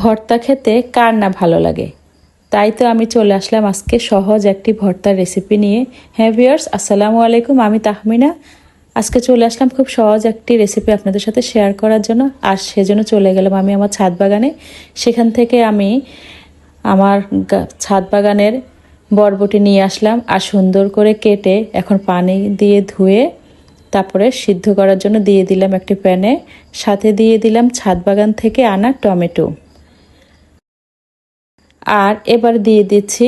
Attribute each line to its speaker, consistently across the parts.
Speaker 1: ভর্তা খেতে কার না ভালো লাগে? তাই তো আমি চলে আসলাম আজকে সহজ একটি ভর্তার রেসিপি নিয়ে। হ্যাঁ ভিউয়ার্স আসসালামু আলাইকুম, আমি তাহমিনা। আজকে চলে আসলাম খুব সহজ একটি রেসিপি আপনাদের সাথে শেয়ার করার জন্য। আর সেজন্য চলে গেলাম আমি আমার ছাদ বাগানে। সেখান থেকে আমি আমার ছাদ বাগানের বরবটি নিয়ে আসলাম। আর সুন্দর করে কেটে এখন পানি দিয়ে ধুয়ে তারপরে সিদ্ধ করার জন্য দিয়ে দিলাম একটি প্যানে। সাথে দিয়ে দিলাম ছাদ বাগান থেকে আনা টমেটো। আর এবার দিয়ে দিচ্ছি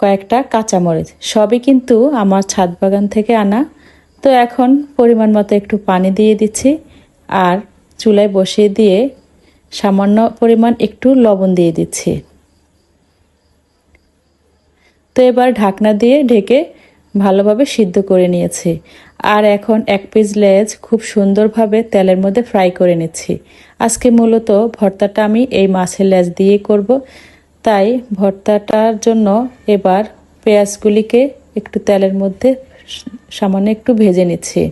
Speaker 1: কয়েকটা কাঁচামরিচ। সবই কিন্তু আমার ছাদ বাগান থেকে আনা। তো এখন পরিমাণ মতো একটু পানি দিয়ে দিচ্ছি আর চুলায় বসিয়ে দিয়ে সামান্য পরিমাণ একটু লবণ দিয়ে দিচ্ছি। তো এবার ঢাকনা দিয়ে ঢেকে ভালোভাবে সিদ্ধ করে নিয়েছি। আর এখন এক পিস লেজ খুব সুন্দরভাবে তেলের মধ্যে ফ্রাই করে নিচ্ছি। আজকে মূলত ভর্তাটা আমি এই মাছের লেজ দিয়ে করব। তাই ভর্তাটার জন্য এবার পেঁয়াজগুলিকে একটু তেলের মধ্যে সামান্য একটু ভেজে নিচ্ছি।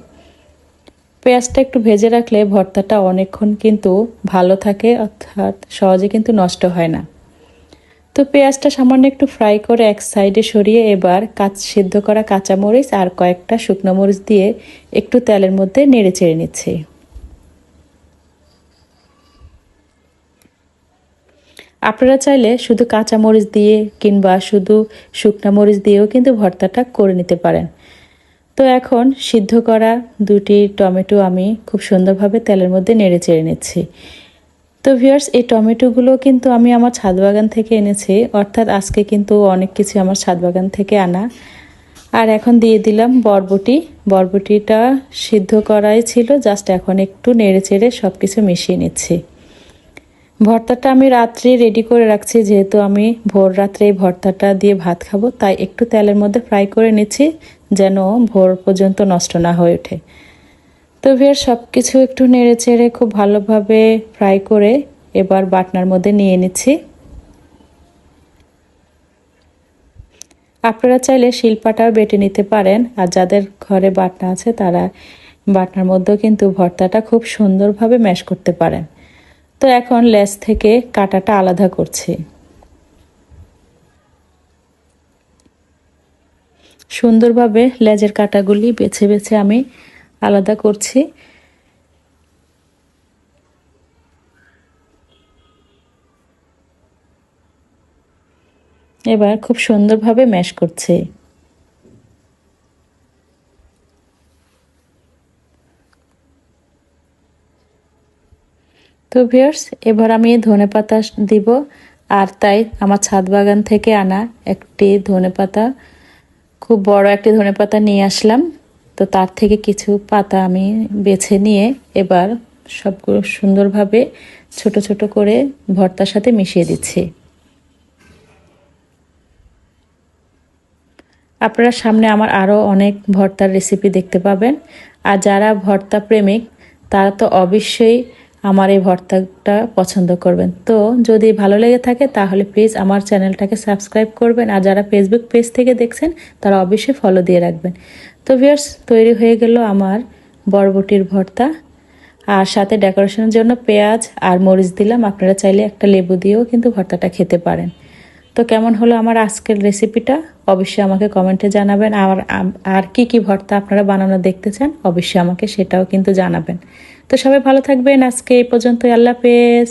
Speaker 1: পেঁয়াজটা একটু ভেজে রাখলে ভর্তাটা অনেকক্ষণ কিন্তু ভালো থাকে, অর্থাৎ সহজে কিন্তু নষ্ট হয় না। তো পেঁয়াজটা সামান্য একটু ফ্রাই করে এক সাইডে সরিয়ে এবার কাঁচ সিদ্ধ করা কাঁচামরিচ আর কয়েকটা শুকনো মরিচ দিয়ে একটু তেলের মধ্যে নেড়ে চেড়ে নিচ্ছি। আপনারা চাইলে শুধু কাঁচা মরিচ দিয়ে কিংবা শুধু শুকনো মরিচ দিয়েও কিন্তু ভর্তাটা করে নিতে পারেন। তো এখন সিদ্ধ করা দুটি টমেটো আমি খুব সুন্দরভাবে তেলের মধ্যে নেড়ে চেড়ে নিচ্ছি। তো ভিউয়ার্স, এই টমেটোগুলো কিন্তু আমি আমার ছাদ বাগান থেকে এনেছি, অর্থাৎ আজকে কিন্তু অনেক কিছু আমার ছাদ বাগান থেকে আনা। আর এখন দিয়ে দিলাম বরবটি। বরবটিটা সিদ্ধ করাই ছিল, জাস্ট এখন একটু নেড়ে চেড়ে সব কিছু মিশিয়ে নিচ্ছি। ভর্তাটা আমি রাত্রে রেডি করে রাখছি, যেহেতু আমি ভোর রাত্রে এই ভর্তাটা দিয়ে ভাত খাব, তাই একটু তেলের মধ্যে ফ্রাই করে নিচ্ছি, যেন ভোর পর্যন্ত নষ্ট না হয়ে ওঠে। তো ভিয়ার সব কিছু একটু নেড়ে চেড়ে খুব ভালোভাবে ফ্রাই করে এবার বাটনার মধ্যে নিয়ে নিচ্ছি। আপনারা চাইলে শিলপাটাও বেটে নিতে পারেন, আর যাদের ঘরে বাটনা আছে তারা বাটনার মধ্যেও কিন্তু ভর্তাটা খুব সুন্দরভাবে ম্যাশ করতে পারেন। তো এখন লেস থেকে কাটাটা আলাদা করছি। সুন্দরভাবে লেজের কাটাগুলি বেছে বেছে আমি আলাদা করছি। এবার খুব সুন্দরভাবে ম্যাশ করছি। তো ভিউয়ার্স, এবার আমি ধনে পাতা দিব। আর তাই আমার ছাদ বাগান থেকে আনা একটি ধনে পাতা, খুব বড় একটি ধনে পাতা নিয়ে আসলাম। তো তার থেকে কিছু পাতা আমি বেছে নিয়ে এবার সবগুলো সুন্দরভাবে ছোট ছোট করে ভর্তার সাথে মিশিয়ে দিচ্ছি। আপনারা সামনে আমার আরও অনেক ভর্তার রেসিপি দেখতে পাবেন। আর যারা ভর্তা প্রেমিক, তারা তো অবশ্যই আমার এই ভর্তাটা পছন্দ করবেন। তো যদি ভালো লেগে থাকে, তাহলে প্লিজ আমার চ্যানেলটাকে সাবস্ক্রাইব করবেন। আর যারা ফেসবুক পেজ থেকে দেখছেন, তারা অবশ্যই ফলো দিয়ে রাখবেন। তো ভিয়ার্স তৈরি হয়ে গেল আমার বরবটির ভর্তা। আর সাথে ডেকোরেশনের জন্য পেঁয়াজ আর মরিচ দিলাম। আপনারা চাইলে একটা লেবু দিয়েও কিন্তু ভর্তাটা খেতে পারেন। তো কেমন হলো আমার আজকের রেসিপিটা অবশ্যই আমাকে কমেন্টে জানাবেন। আর আর কি কি ভর্তা আপনারা বানানো দেখতে চান অবশ্যই আমাকে সেটাও কিন্তু জানাবেন। তো সবাই ভালো থাকবেন। আজকে এই পর্যন্ত আল্লাহ হাফেজ।